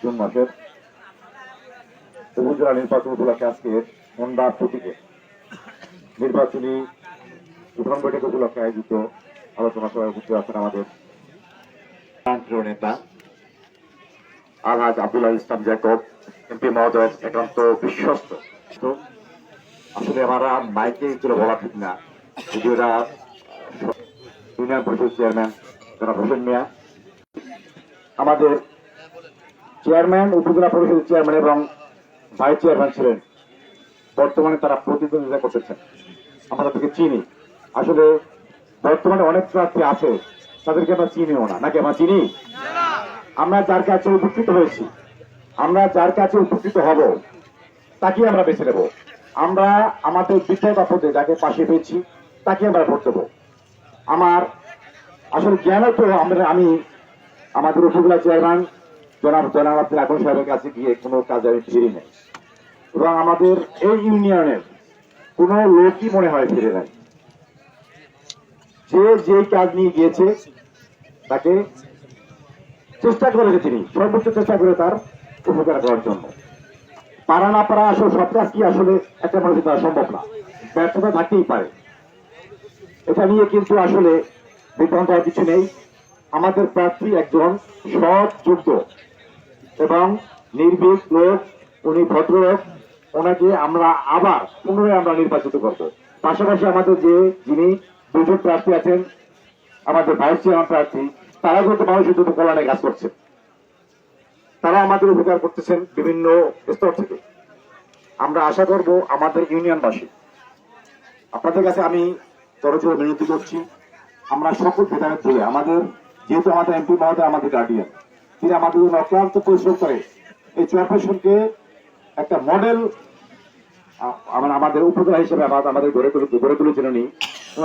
June মাসের। আজকে প্রতীকে নির্বাচনী বৈঠক উপলক্ষে আয়োজিত আলোচনা সভায় উপস্থিত আছেন আমাদের নেতা আলহাজ আব্দুল্লাহ ইসলাম জ্যাকব, এমপি মহোদয়ের একান্ত বিশ্বস্ত। আসলে আমরা মাইকে বলা ঠিক না। যদিও ইউনিয়ন পরিষদ চেয়ারম্যান জনাব হোসেন মিয়া। আমাদের চেয়ারম্যান, উপজেলা পরিষদের চেয়ারম্যান এবং ভাইস চেয়ারম্যান ছিলেন। বর্তমানে তারা প্রতিদ্বন্দ্বিতা করতেছেন। আমরা তাদেরকে চিনি। আসলে বর্তমানে অনেক প্রার্থী আছে, তাদেরকে আমরা চিনিও না। নাকি আমরা চিনি? আমরা যার কাছে উপকৃত হয়েছি, আমরা যার কাছে উপকৃত হব তাকে আমরা বেছে নেব। আমরা আমাদের বিপদ আপদে যাকে পাশে পেয়েছি তাকে আমরা ভোট দেবো। আমার আসলে জ্ঞানও তো আমরা, আমি, আমাদের উপজেলা চেয়ারম্যান জনাব জনাব আকর সাহেবের কাছে গিয়ে কোনো কাজ আমি ফিরি নাই। এবং আমাদের এই ইউনিয়নের কোন লোকই মনে হয় ফিরে নাই। যে যে কাজ নিয়ে গিয়েছে, তাকে চেষ্টা করেছে তিনি, সর্বোচ্চ চেষ্টা করে তার উপকার করার জন্য। পারা না পারা আসলে সব কাজ কি আসলে একটা মানুষের দ্বারা সম্ভব না। ব্যর্থতা থাকতেই পারে। এটা নিয়ে কিন্তু আসলে বিভ্রান্ত কিছু নেই। আমাদের প্রার্থী একজন সৎ, যোগ্য এবং নির্ভীক লোক উনি ভদ্রলোক, ওনাকে আমরা আবার পুনরায় আমরা নির্বাচিত করব। পাশাপাশি আমাদের যে যিনি দুজন প্রার্থী আছেন, আমাদের ভাইস চেয়ারম্যান প্রার্থী তারা কিন্তু মানুষের জন্য কল্যাণে কাজ করছেন। তারা আমাদের উপকার করতেছেন বিভিন্ন স্তর থেকে। আমরা আশা করব আমাদের ইউনিয়নবাসী, আপনাদের কাছে আমি তরজোর বিনতি করছি, আমরা সকল ভেদাভেদ ভুলে আমাদের, যেহেতু আমাদের এমপি মহোদয় আমাদের গার্ডিয়ান তিনি আমাদের জন্য অক্লান্ত পরিশ্রম করে এই চেয়ারপারসনকে একটা মডেল আমরা আমাদের উপজেলা হিসেবে আমাদের গড়ে তুলে গড়ে তুলেছেন উনি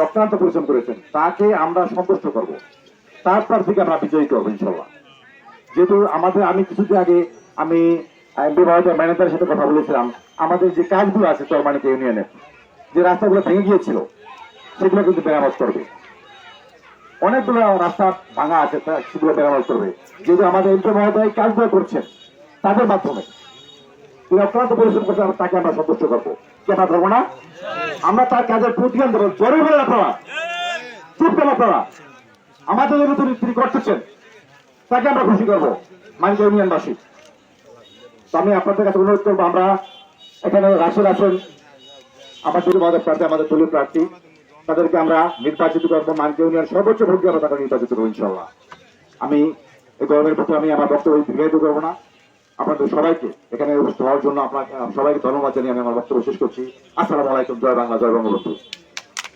অক্লান্ত পরিশ্রম করেছেন। তাকে আমরা সন্তুষ্ট করব। তার প্রার্থীকে আমরা বিজয়ী করব ইনশাল্লাহ যেহেতু আমাদের, আমি কিছুদিন আগে আমি মহোদয় ম্যানেজারের সাথে কথা বলেছিলাম। আমাদের যে কাজগুলো আছে চরমানিকা ইউনিয়নের, যে রাস্তাগুলো ভেঙে গিয়েছিল, সেগুলো কিন্তু মেরামত করবে। অনেকগুলো রাস্তা ভাঙা আছে সেগুলো মেরামত করবে। যেহেতু আমাদের মহোদয় কাজগুলো করছেন, তাদের মাধ্যমে। তিনি অক্লান্ত পরিশ্রম করছে আমরা তাকে আমরা সন্তুষ্ট করব। ধরবো না? আমরা তার কাজের প্রতিদান দেবো জোরে আপনারা চুপ আপনারা আমাদের জন্য তিনি তিনি করতেছেন। তাকে আমরা খুশি করব। মানিক ইউনিয়নবাসী। তো আমি আপনাদের কাছে অনুরোধ করব, আমরা এখানে রাশেদ আছেন। আমাদের আমাদের প্রার্থী, আমাদের দলীয় প্রার্থী। তাদেরকে আমরা নির্বাচিত করব মানকে ইউনিয়ন সর্বোচ্চ ভোট দিয়ে আমরা তাকে নির্বাচিত করব ইনশাল্লাহ আমি এই গরমের প্রতি আমি আমার বক্তব্য দীর্ঘায়িত করব না। আপনাদের সবাইকে এখানে উপস্থিত হওয়ার জন্য আপনাকে, সবাইকে ধন্যবাদ জানিয়ে আমি আমার বক্তব্য শেষ করছি। আসসালামু আলাইকুম, জয় বাংলা, জয় বঙ্গবন্ধু।